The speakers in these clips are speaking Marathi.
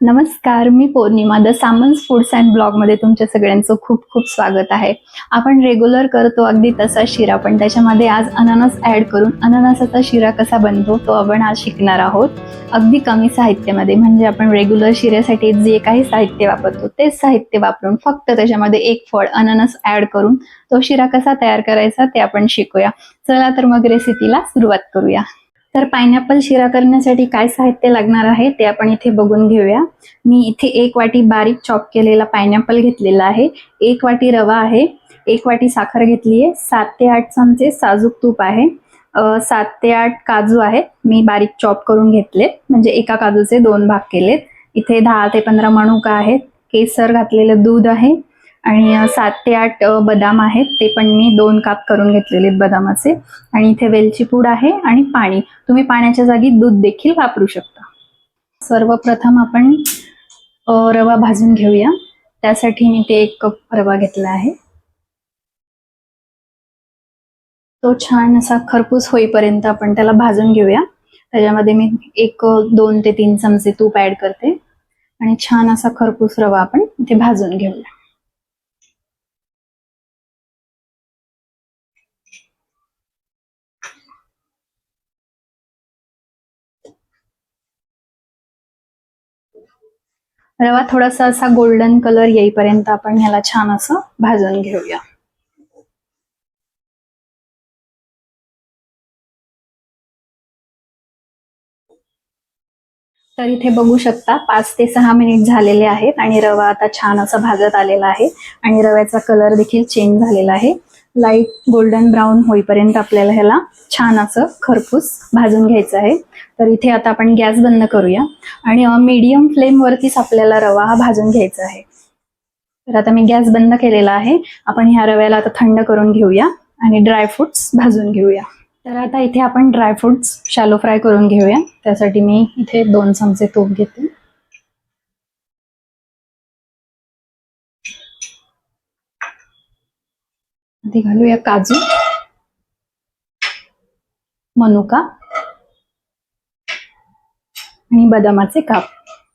नमस्कार मी पौर्णिमा द सामन्स फूड्स अँड ब्लॉगमध्ये तुमच्या सगळ्यांचं खूप खूप स्वागत आहे. आपण रेग्युलर करतो अगदी तसा शिरा पण त्याच्यामध्ये आज अननस ॲड करून अननसाचा शिरा कसा बनतो तो आपण आज शिकणार आहोत. अगदी कमी साहित्यामध्ये म्हणजे आपण रेग्युलर शिऱ्यासाठी जे काही साहित्य वापरतो तेच साहित्य वापरून फक्त त्याच्यामध्ये एक फळ अननस ॲड करून तो शिरा कसा तयार करायचा ते आपण शिकूया. चला तर मग रेसिपीला सुरुवात करूया. तर पायनॅपल शिरा करण्यासाठी काय साहित्य लागणार आहे ते आपण इथे बघून घेऊया. मी इथे एक वाटी बारीक चॉप केलेला पायनॅपल घेतलेला आहे. एक वाटी रवा आहे. एक वाटी साखर घेतली आहे. सात ते आठ चमचे साजूक तूप आहे. सात ते आठ काजू आहेत. मी बारीक चॉप करून घेतले. म्हणजे एका काजूचे दोन भाग केलेत. इथे दहा ते पंधरा मणुका आहेत. केसर घातलेलं दूध आहे. आणि सात ते आठ बदाम आहेत. ते पण मी दोन काप करून घेतलेले आहेत बदामाचे. आणि इथे वेलची पूड आहे आणि पाणी. तुम्ही पाण्याच्या जागी दूध देखील वापरू शकता. सर्वप्रथम आपण रवा भाजून घेऊया. त्यासाठी मी ते एक कप रवा घेतला आहे. तो छान असा खरपूस होईपर्यंत आपण त्याला भाजून घेऊया. त्याच्यामध्ये मी एक दोन ते तीन चमचे तूप ऍड करते. आणि छान असा खरपूस रवा आपण इथे भाजून घेऊया. रवा थोडासा असा गोल्डन कलर येईपर्यंत आपण ह्याला छान असं भाजून घेऊया. तर इथे बघू शकता पाच ते सहा मिनिट झालेले आहेत आणि रवा आता छान असा भाजत आलेला आहे. आणि रव्याचा कलर देखील चेंज झालेला आहे. लाइट गोल्डन ब्राऊन होईपर्यंत आपल्याला ह्याला छान असं खरपूस भाजून घ्यायचं आहे. तर इथे आता आपण गॅस बंद करूया. आणि मीडियम फ्लेमवरतीच आपल्याला रवा हा भाजून घ्यायचा आहे. तर आता मी गॅस बंद केलेला आहे. आपण ह्या रव्याला आता थंड करून घेऊया आणि ड्रायफ्रुट्स भाजून घेऊया. तर आता इथे आपण ड्रायफ्रुट्स शॅलो फ्राय करून घेऊया. त्यासाठी मी इथे दोन चमचे तूप घेते. आधी घालूया काजू. मनुका. आणि बदामाचे काप.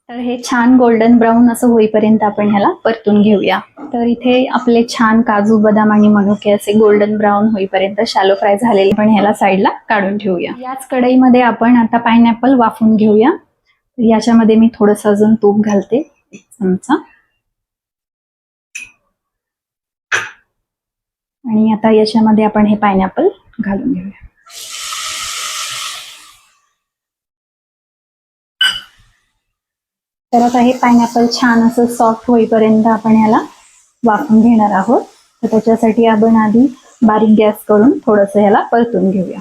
तर हे छान गोल्डन ब्राऊन असं होईपर्यंत आपण ह्याला परतून घेऊया. तर इथे आपले छान काजू बदाम आणि मनुके असे गोल्डन ब्राऊन होईपर्यंत शॅलो फ्राय झालेले पण ह्याला साईडला काढून ठेवूया. याच कढईमध्ये आपण आता पायनॅपल वाफून घेऊया. याच्यामध्ये मी थोडस अजून तूप घालते. चमचा. आणि आता याच्यामध्ये आपण हे पायनॅपल घालून घेऊया. तर आता हे पायनॅपल छान असं सॉफ्ट होईपर्यंत आपण ह्याला वाफून घेणार आहोत. तर त्याच्यासाठी आपण आधी बारीक गॅस करून थोडस ह्याला परतून घेऊया.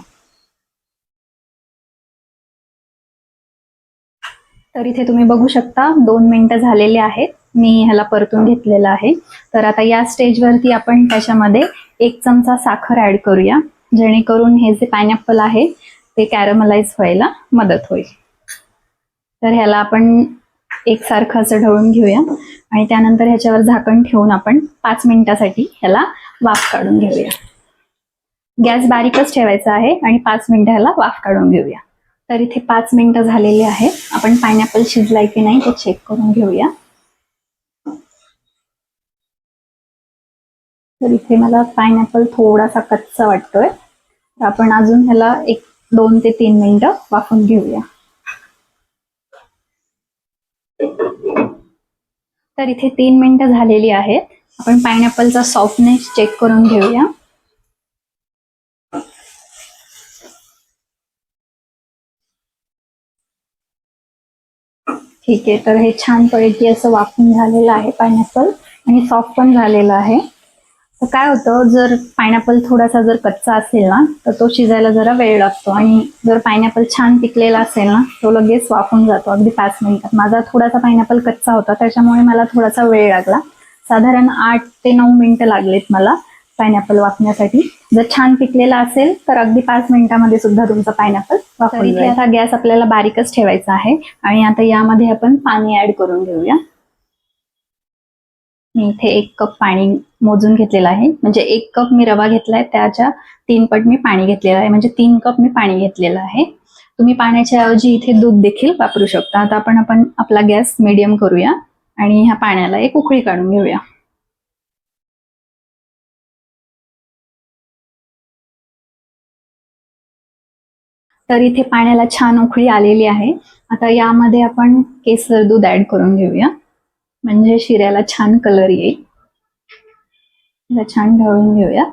तर इथे तुम्ही बघू शकता दोन मिनिटं झालेले आहेत. मी ह्याला परतून घेतलेलं आहे. तर आता या स्टेजवरती आपण त्याच्यामध्ये एक चमचा साखर ऍड करूया. जेणेकरून हे जे पायनॅपल आहे ते कॅरमलाइज व्हायला मदत होईल. तर ह्याला आपण एकसारखं असं ढवळून घेऊया. आणि त्यानंतर ह्याच्यावर झाकण ठेवून आपण पाच मिनिटासाठी ह्याला वाफ काढून घेऊया. गॅस बारीकच ठेवायचा आहे आणि पाच मिनिटं ह्याला वाफ काढून घेऊया. तर इथे पाच मिनिटं झालेली आहे आपण पायनॅपल शिजलाय की नाही ते चेक करून घेऊया. तर इथे मला पायनॅपल थोडासा कच्चा वाटतोय. तर आपण अजून ह्याला एक दोन ते तीन मिनिटं वाफून घेऊया. तर इथे तीन मिनिटं झालेली आहेत. आपण पायनॅपलचा सॉफ्टनेस चेक करून घेऊया. ठीक आहे तर हे छान पैकी असं वाफून झालेलं आहे पायनॅपल आणि सॉफ्ट पण झालेलं आहे. तर काय होतं जर पायनॅपल थोडासा जर कच्चा असेल ना तर तो शिजायला जरा वेळ लागतो. आणि जर पायनॅपल छान पिकलेला असेल ना तो लगेच वाफून जातो. अगदी पाच मिनिटात. माझा थोडासा पायनॅपल कच्चा होता त्याच्यामुळे मला थोडासा वेळ लागला. साधारण आठ ते नऊ मिनिटं लागलेत मला पायनॅपल वाफण्यासाठी. जर छान पिकलेला असेल तर अगदी पाच मिनिटामध्ये सुद्धा तुमचा पायनॅपल वाफून इथे आता गॅस आपल्याला बारीकच ठेवायचा आहे. आणि आता यामध्ये आपण पाणी ऍड करून घेऊया. मी इथे एक कप पाणी मोजून घेतलेलं आहे. म्हणजे एक कप मी रवा घेतलाय त्याच्या तीन पट मी पाणी घेतलेलं आहे. म्हणजे तीन कप मी पाणी घेतलेलं आहे. तुम्ही पाण्याच्या ऐवजी इथे दूध देखील वापरू शकता. आता आपण आपण आपला गॅस मिडियम करूया आणि ह्या पाण्याला एक उकळी काढून घेऊया. तर इथे पाण्याला छान उकळी आलेली आहे. आता यामध्ये आपण केसर दूध ऍड करून घेऊया. म्हणजे शिऱ्याला छान कलर येईल. याला छान ढवळून घेऊया.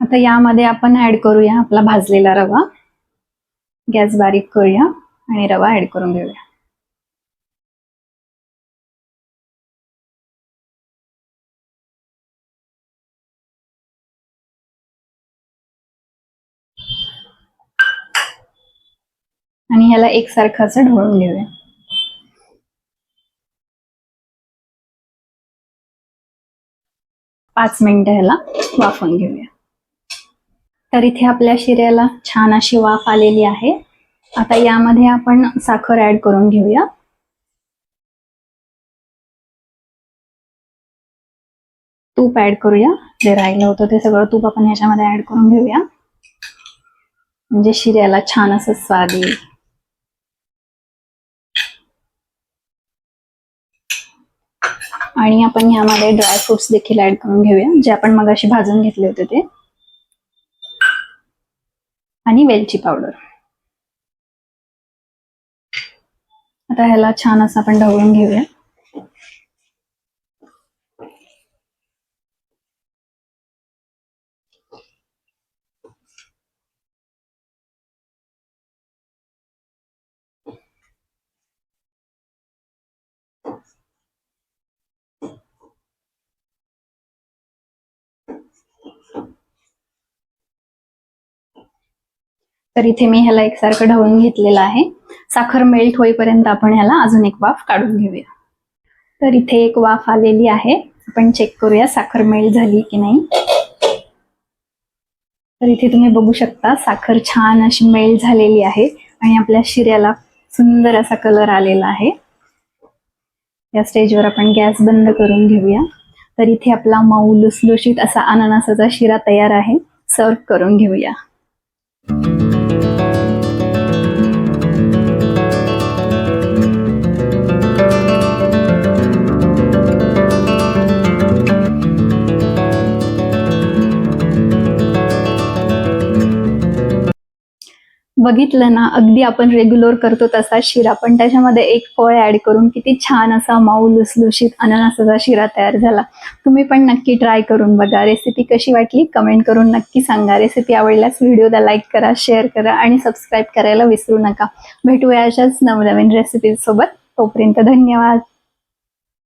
आता यामध्ये आपण ऍड करूया आपला भाजलेला रवा. गॅस बारीक करूया आणि रवा ऍड करून घेऊया. आणि ह्याला एकसारखं असं ढवळून घेऊया. पाच मिनिटं ह्याला वाफवून घेऊया. तर इथे आपल्या शिऱ्याला छान अशी वाफ आलेली आहे. आता यामध्ये आपण साखर ऍड करून घेऊया. तूप ऍड करूया. जे राहिलं होतं ते सगळं तूप आपण ह्याच्यामध्ये ऍड करून घेऊया. म्हणजे शिऱ्याला छान असं स्वाद येईल. आणि आपण ह्यामध्ये ड्राय फ्रुट्स देखील ऍड करून घेऊया जे आपण मगाशी भाजून घेतले होते ते. आणि वेलची पावडर आता ह्याला छान असं आपण ढवळून घेऊया. तर इथे मी ह्याला एकसारखं ढवळून घेतलेलं आहे. साखर मेल्ट होईपर्यंत आपण ह्याला अजून एक वाफ काढून घेऊया. तर इथे एक वाफ आलेली आहे. आपण चेक करूया साखर मेल्ट झाली की नाही. तर इथे तुम्ही बघू शकता साखर छान अशी मेल्ट झालेली आहे आणि आपल्या शिऱ्याला सुंदर असा कलर आलेला आहे. या स्टेजवर आपण गॅस बंद करून घेऊया. तर इथे आपला मऊ लुसलुशीत असा अननसाचा शिरा तयार आहे. सर्व करून घेऊया. बघितलं ना अगदी आपण रेग्युलर करतो तसा शिरा पण त्याच्यामध्ये एक फळ ऍड करून किती छान असा माऊ लुसलुशीत अननसाचा शिरा तयार झाला. तुम्ही पण नक्की ट्राय करून बघा. रेसिपी कशी वाटली? कमेंट करून नक्की सांगा. रेसिपी आवडल्यास व्हिडिओला लाईक करा शेअर करा आणि सबस्क्राईब करायला विसरू नका. भेटूया अशाच नवनवीन रेसिपीजसोबत तोपर्यंत धन्यवाद.